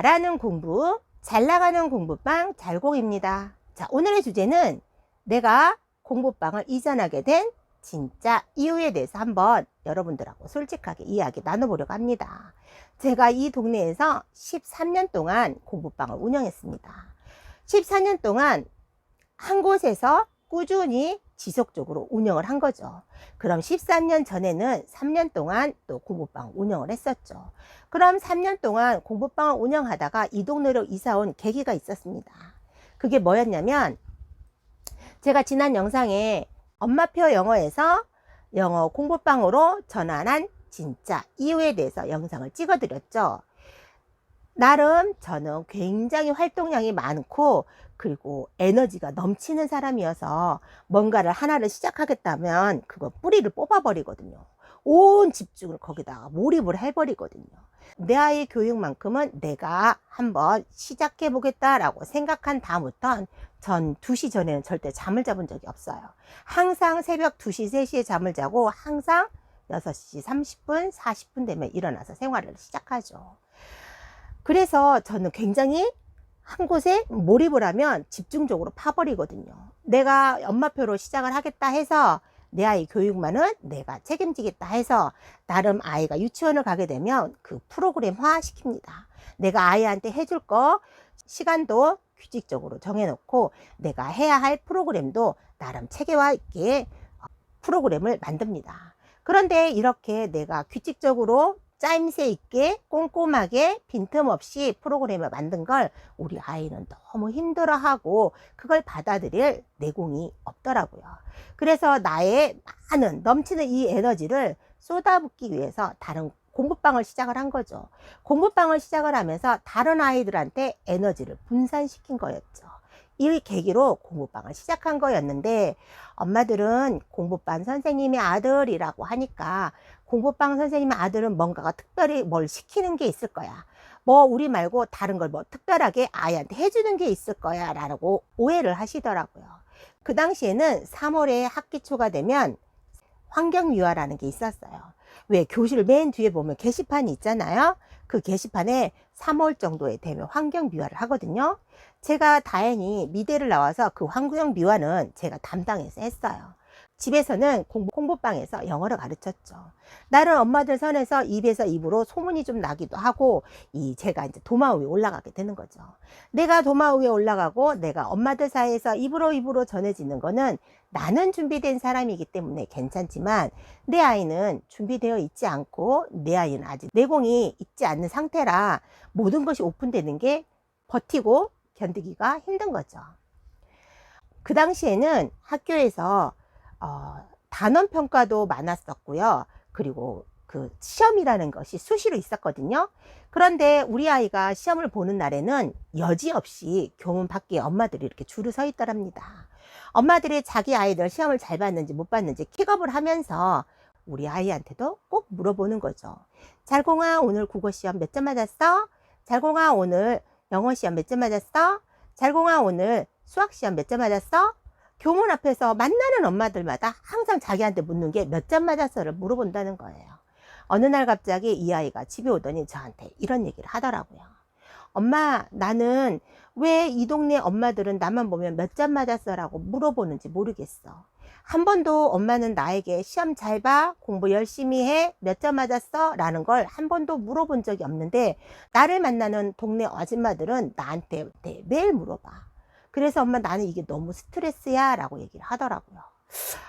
잘하는 공부, 잘 나가는 공부방 잘공입니다. 자, 오늘의 주제는 내가 공부방을 이전하게 된 진짜 이유에 대해서 한번 여러분들하고 솔직하게 이야기 나눠보려고 합니다. 제가 이 동네에서 13년 동안 공부방을 운영했습니다. 14년 동안 한 곳에서 꾸준히 지속적으로 운영을 한 거죠. 그럼 13년 전에는 3년 동안 또 공부방 운영을 했었죠. 그럼 3년 동안 공부방을 운영하다가 이 동네로 이사 온 계기가 있었습니다. 그게 뭐였냐면 제가 지난 영상에 엄마표 영어에서 영어 공부방으로 전환한 진짜 이유에 대해서 영상을 찍어 드렸죠. 나름 저는 굉장히 활동량이 많고 그리고 에너지가 넘치는 사람이어서 뭔가를 하나를 시작하겠다면 그거 뿌리를 뽑아버리거든요. 온 집중을 거기다가 몰입을 해버리거든요. 내 아이 교육만큼은 내가 한번 시작해 보겠다라고 생각한 다음부터 전 2시 전에는 절대 잠을 잡은 적이 없어요. 항상 새벽 2시, 3시에 잠을 자고 항상 6시 30분, 40분 되면 일어나서 생활을 시작하죠. 그래서 저는 굉장히 한 곳에 몰입을 하면 집중적으로 파버리거든요. 내가 엄마표로 시작을 하겠다 해서 내 아이 교육만은 내가 책임지겠다 해서 나름 아이가 유치원을 가게 되면 그 프로그램화 시킵니다. 내가 아이한테 해줄 거 시간도 규칙적으로 정해놓고 내가 해야 할 프로그램도 나름 체계화 있게 프로그램을 만듭니다. 그런데 이렇게 내가 규칙적으로 짜임새 있게 꼼꼼하게 빈틈없이 프로그램을 만든 걸 우리 아이는 너무 힘들어하고 그걸 받아들일 내공이 없더라고요. 그래서 나의 많은 넘치는 이 에너지를 쏟아붓기 위해서 다른 공부방을 시작을 한 거죠. 공부방을 시작을 하면서 다른 아이들한테 에너지를 분산시킨 거였죠. 이 계기로 공부방을 시작한 거였는데 엄마들은 공부반 선생님의 아들이라고 하니까 공부방 선생님의 아들은 뭔가가 특별히 뭘 시키는 게 있을 거야. 뭐 우리 말고 다른 걸 뭐 특별하게 아이한테 해주는 게 있을 거야 라고 오해를 하시더라고요. 그 당시에는 3월에 학기 초가 되면 환경유아라는 게 있었어요. 왜 교실 맨 뒤에 보면 게시판이 있잖아요. 그 게시판에 3월 정도에 되면 환경 미화를 하거든요. 제가 다행히 미대를 나와서 그 환경 미화는 제가 담당해서 했어요. 집에서는 공부, 공부방에서 영어를 가르쳤죠. 나름 엄마들 선에서 입에서 입으로 소문이 좀 나기도 하고, 이 제가 이제 도마 위에 올라가게 되는 거죠. 내가 도마 위에 올라가고, 내가 엄마들 사이에서 입으로 입으로 전해지는 거는 나는 준비된 사람이기 때문에 괜찮지만, 내 아이는 준비되어 있지 않고, 내 아이는 아직 내공이 있지 않는 상태라 모든 것이 오픈되는 게 버티고 견디기가 힘든 거죠. 그 당시에는 학교에서 어, 단원 평가도 많았었고요. 그리고 그 시험이라는 것이 수시로 있었거든요. 그런데 우리 아이가 시험을 보는 날에는 여지없이 교문 밖에 엄마들이 이렇게 줄을 서 있더랍니다. 엄마들이 자기 아이들 시험을 잘 봤는지 못 봤는지 킥업을 하면서 우리 아이한테도 꼭 물어보는 거죠. 잘공아 오늘 국어 시험 몇 점 맞았어? 잘공아 오늘 영어 시험 몇 점 맞았어? 잘공아 오늘 수학 시험 몇 점 맞았어? 교문 앞에서 만나는 엄마들마다 항상 자기한테 묻는 게 몇 점 맞았어를 물어본다는 거예요. 어느 날 갑자기 이 아이가 집에 오더니 저한테 이런 얘기를 하더라고요. 엄마, 나는 왜 이 동네 엄마들은 나만 보면 몇 점 맞았어라고 물어보는지 모르겠어. 한 번도 엄마는 나에게 시험 잘 봐, 공부 열심히 해, 몇 점 맞았어? 라는 걸 한 번도 물어본 적이 없는데, 나를 만나는 동네 아줌마들은 나한테 매일 물어봐. 그래서 엄마 나는 이게 너무 스트레스야 라고 얘기를 하더라고요.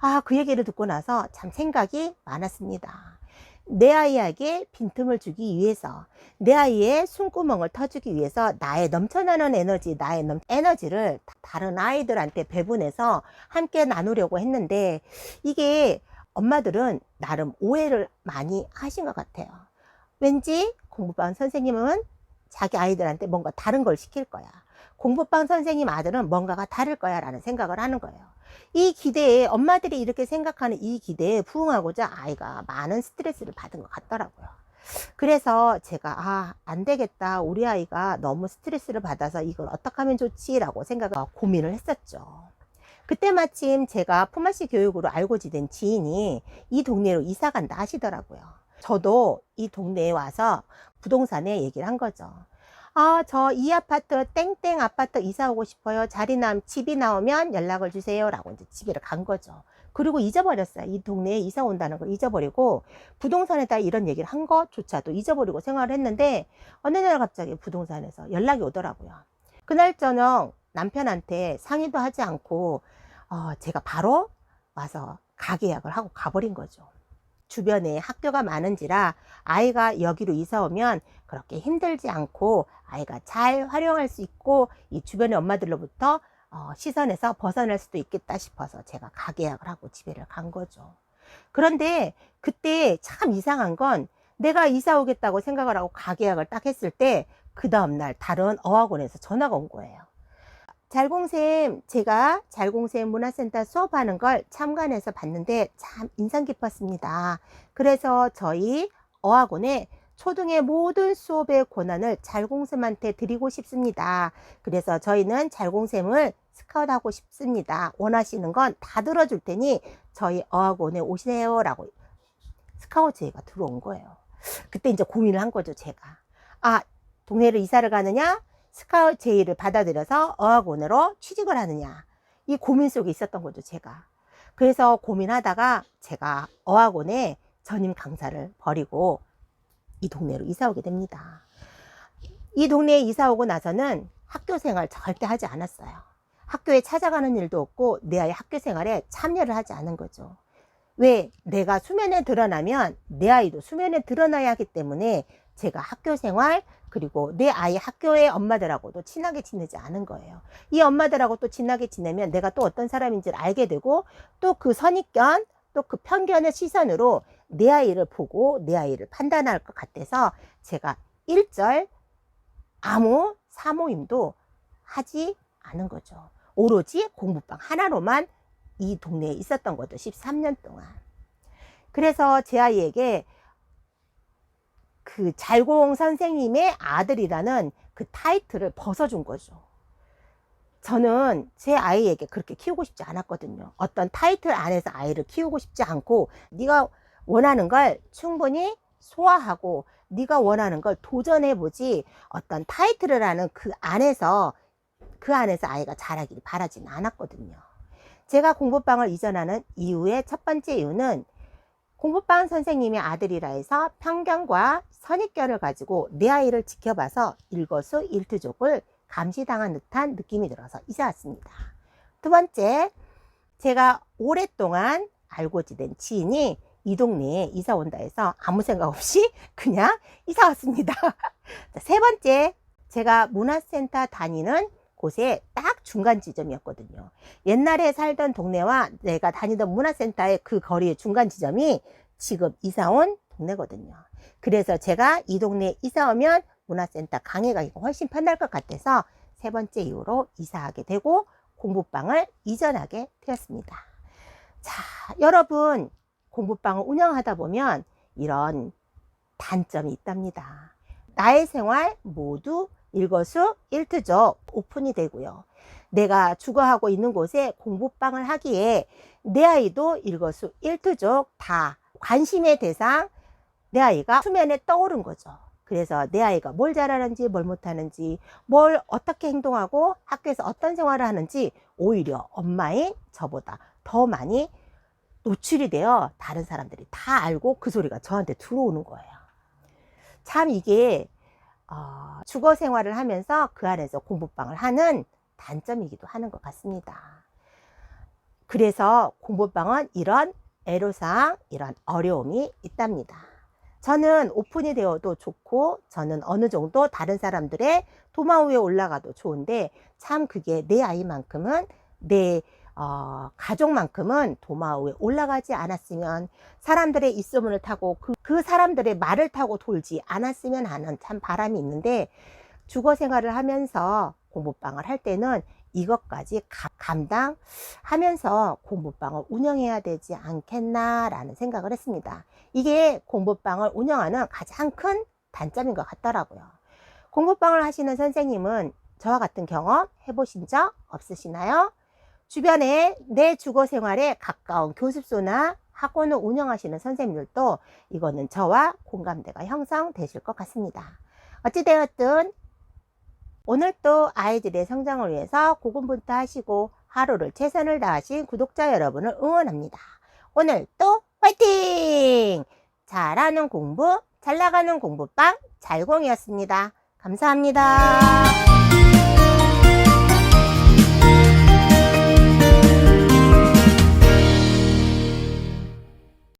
아, 그 얘기를 듣고 나서 참 생각이 많았습니다. 내 아이에게 빈틈을 주기 위해서, 내 아이의 숨구멍을 터주기 위해서 나의 넘쳐나는 에너지, 나의 넘, 에너지를 다른 아이들한테 배분해서 함께 나누려고 했는데, 이게 엄마들은 나름 오해를 많이 하신 것 같아요. 왠지 공부반 선생님은 자기 아이들한테 뭔가 다른 걸 시킬 거야. 공부방 선생님 아들은 뭔가가 다를 거야 라는 생각을 하는 거예요. 이 기대에 엄마들이 이렇게 생각하는 이 기대에 부응하고자 아이가 많은 스트레스를 받은 것 같더라고요. 그래서 제가 아, 안 되겠다. 우리 아이가 너무 스트레스를 받아서 이걸 어떻게 하면 좋지라고 생각을 고민을 했었죠. 그때 마침 제가 품앗이 교육으로 알고 지낸 지인이 이 동네로 이사 간다 하시더라고요. 저도 이 동네에 와서 부동산에 얘기를 한 거죠. 아, 저 이 아파트 땡땡 아파트 이사 오고 싶어요. 자리 남 집이 나오면 연락을 주세요라고 이제 집에를 간 거죠. 그리고 잊어버렸어요. 이 동네에 이사 온다는 걸 잊어버리고 부동산에다 이런 얘기를 한 것조차도 잊어버리고 생활을 했는데 어느 날 갑자기 부동산에서 연락이 오더라고요. 그날 저녁 남편한테 상의도 하지 않고 어, 제가 바로 와서 가게 예약을 하고 가버린 거죠. 주변에 학교가 많은지라 아이가 여기로 이사 오면 그렇게 힘들지 않고 아이가 잘 활용할 수 있고 이 주변의 엄마들로부터 어, 시선에서 벗어날 수도 있겠다 싶어서 제가 가게 예약을 하고 집에를 간 거죠. 그런데 그때 참 이상한 건 내가 이사 오겠다고 생각을 하고 가게 예약을 딱 했을 때 그 다음날 다른 어학원에서 전화가 온 거예요. 잘공쌤, 제가 잘공쌤 문화센터 수업하는 걸 참관해서 봤는데 참 인상 깊었습니다. 그래서 저희 어학원에 초등의 모든 수업의 권한을 잘공쌤한테 드리고 싶습니다. 그래서 저희는 잘공쌤을 스카웃하고 싶습니다. 원하시는 건 다 들어줄 테니 저희 어학원에 오시네요. 라고 스카웃 제의가 들어온 거예요. 그때 이제 고민을 한 거죠, 제가. 아, 동네를 이사를 가느냐? 스카웃 제의를 받아들여서 어학원으로 취직을 하느냐. 이 고민 속에 있었던 거죠, 제가. 그래서 고민하다가 제가 어학원에 전임 강사를 버리고 이 동네로 이사 오게 됩니다. 이 동네에 이사 오고 나서는 학교 생활 절대 하지 않았어요. 학교에 찾아가는 일도 없고 내 아이 학교 생활에 참여를 하지 않은 거죠. 왜? 내가 수면에 드러나면 내 아이도 수면에 드러나야 하기 때문에 제가 학교 생활 그리고 내 아이 학교의 엄마들하고도 친하게 지내지 않은 거예요. 이 엄마들하고 또 친하게 지내면 내가 또 어떤 사람인지를 알게 되고 또 그 선입견 또 그 편견의 시선으로 내 아이를 보고 내 아이를 판단할 것 같아서 제가 일절 아무 사모임도 하지 않은 거죠. 오로지 공부방 하나로만 이 동네에 있었던 거죠. 13년 동안. 그래서 제 아이에게 그 잘공 선생님의 아들이라는 그 타이틀을 벗어준 거죠. 저는 제 아이에게 그렇게 키우고 싶지 않았거든요. 어떤 타이틀 안에서 아이를 키우고 싶지 않고 네가 원하는 걸 충분히 소화하고 네가 원하는 걸 도전해 보지 어떤 타이틀을 하는 그 안에서 그 안에서 아이가 자라기를 바라지는 않았거든요. 제가 공부방을 이전하는 이유의 첫 번째 이유는 공부방 선생님의 아들이라 해서 편견과 선입견을 가지고 내 아이를 지켜봐서 일거수일투족을 감시당한 듯한 느낌이 들어서 이사 왔습니다. 두 번째, 제가 오랫동안 알고 지낸 지인이 이 동네에 이사 온다 해서 아무 생각 없이 그냥 이사 왔습니다. 세 번째, 제가 문화센터 다니는 곳에 딱 중간 지점이었거든요. 옛날에 살던 동네와 내가 다니던 문화센터의 그 거리의 중간 지점이 지금 이사 온 동네거든요. 그래서 제가 이 동네에 이사 오면 문화센터 강의 가기가 훨씬 편할 것 같아서 세 번째 이유로 이사하게 되고 공부방을 이전하게 되었습니다. 자, 여러분 공부방을 운영하다 보면 이런 단점이 있답니다. 나의 생활 모두 일거수 일투족 오픈이 되고요. 내가 주거하고 있는 곳에 공부방을 하기에 내 아이도 일거수 일투족 다 관심의 대상 내 아이가 수면에 떠오른 거죠. 그래서 내 아이가 뭘 잘하는지 뭘 못하는지 뭘 어떻게 행동하고 학교에서 어떤 생활을 하는지 오히려 엄마인 저보다 더 많이 노출이 되어 다른 사람들이 다 알고 그 소리가 저한테 들어오는 거예요. 참 이게 어, 주거 생활을 하면서 그 안에서 공부방을 하는 단점이기도 하는 것 같습니다. 그래서 공부방은 이런 애로사항, 이런 어려움이 있답니다. 저는 오픈이 되어도 좋고, 저는 어느 정도 다른 사람들의 도마 위에 올라가도 좋은데, 참 그게 내 아이만큼은 내 어, 가족만큼은 도마 위에 올라가지 않았으면 사람들의 입소문을 타고 그, 그 사람들의 말을 타고 돌지 않았으면 하는 참 바람이 있는데 주거 생활을 하면서 공부방을 할 때는 이것까지 가, 감당하면서 공부방을 운영해야 되지 않겠나라는 생각을 했습니다. 이게 공부방을 운영하는 가장 큰 단점인 것 같더라고요. 공부방을 하시는 선생님은 저와 같은 경험 해보신 적 없으시나요? 주변에 내 주거 생활에 가까운 교습소나 학원을 운영하시는 선생님들도 이거는 저와 공감대가 형성되실 것 같습니다. 어찌되었든 오늘 또 아이들의 성장을 위해서 고군분투하시고 하루를 최선을 다하신 구독자 여러분을 응원합니다. 오늘 또 화이팅! 잘하는 공부, 잘 나가는 공부방 잘공이었습니다. 감사합니다.